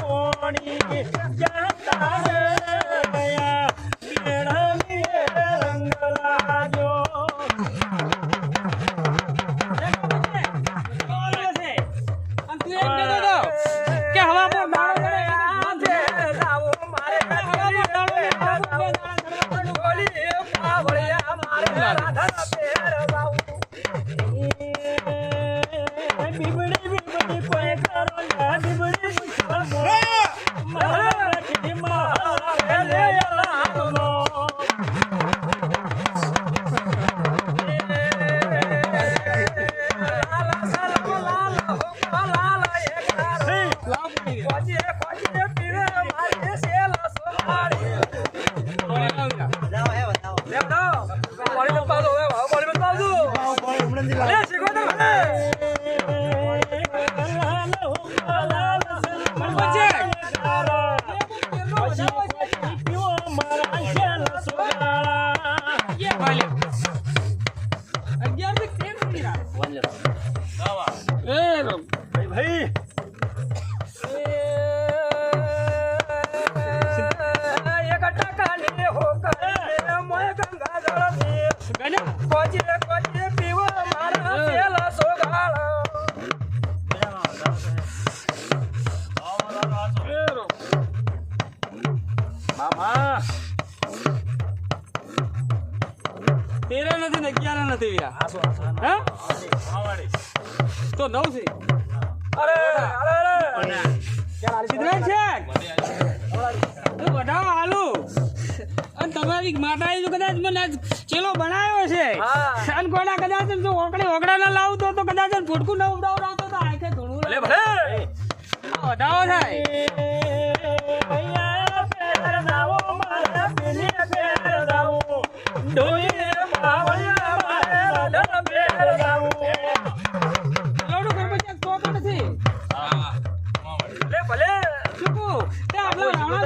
પોણી જતા મામા. તેરા નથી ને અગિયાર નથી તો નવ છે. અરે અરે અરે સિદ્ધરાજ તો બધાઓ હાલો અને તમારી માતા એ તો કદાચ મને ચેલો બનાવ્યો છે લાવતો તો કદાચ ફૂટકું ના ઉડાવડાવતો તો આંખે ઘણું ભલે ભલે વધાવો થાય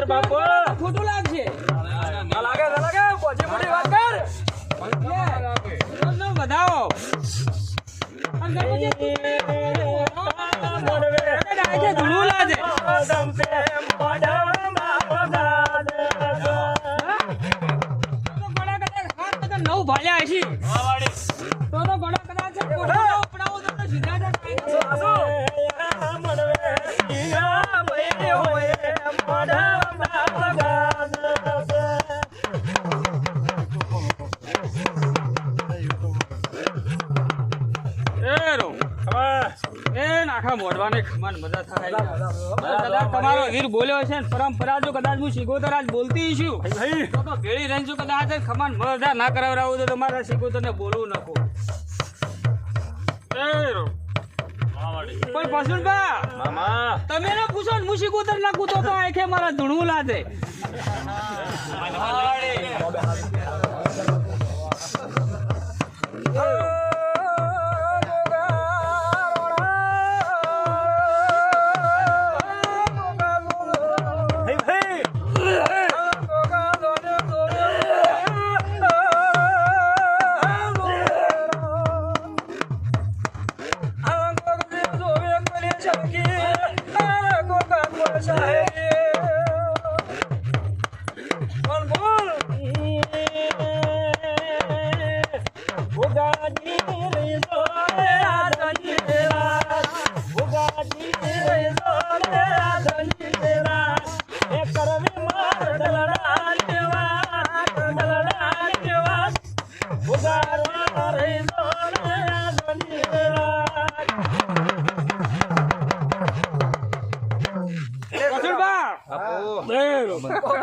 આપણા બાપો. ખોટું લાગશે ના લાગે ના લાગે ગણપતિ મોટી વાત કર તો વધાવો નવ ભાલ્યા હશે એ નાખા મોઢવાને ખમાન મજા થાય. કદાચ તમારો વીર બોલ્યો છે ને પરંપરા જો કદાચ હું શીખોતર આજ બોલતી છું તો તો ભેળી રહીને જો કદાચ ખમાન મજા ના કરાવડાવું તો તમારા શીખોતરને બોલવું નખો પણ પશુનભા તમે ના પૂછો ને હું શીખોતર ના તો તો આંખે મારા ધૂણવું સાહેબ લાગે પશુનભા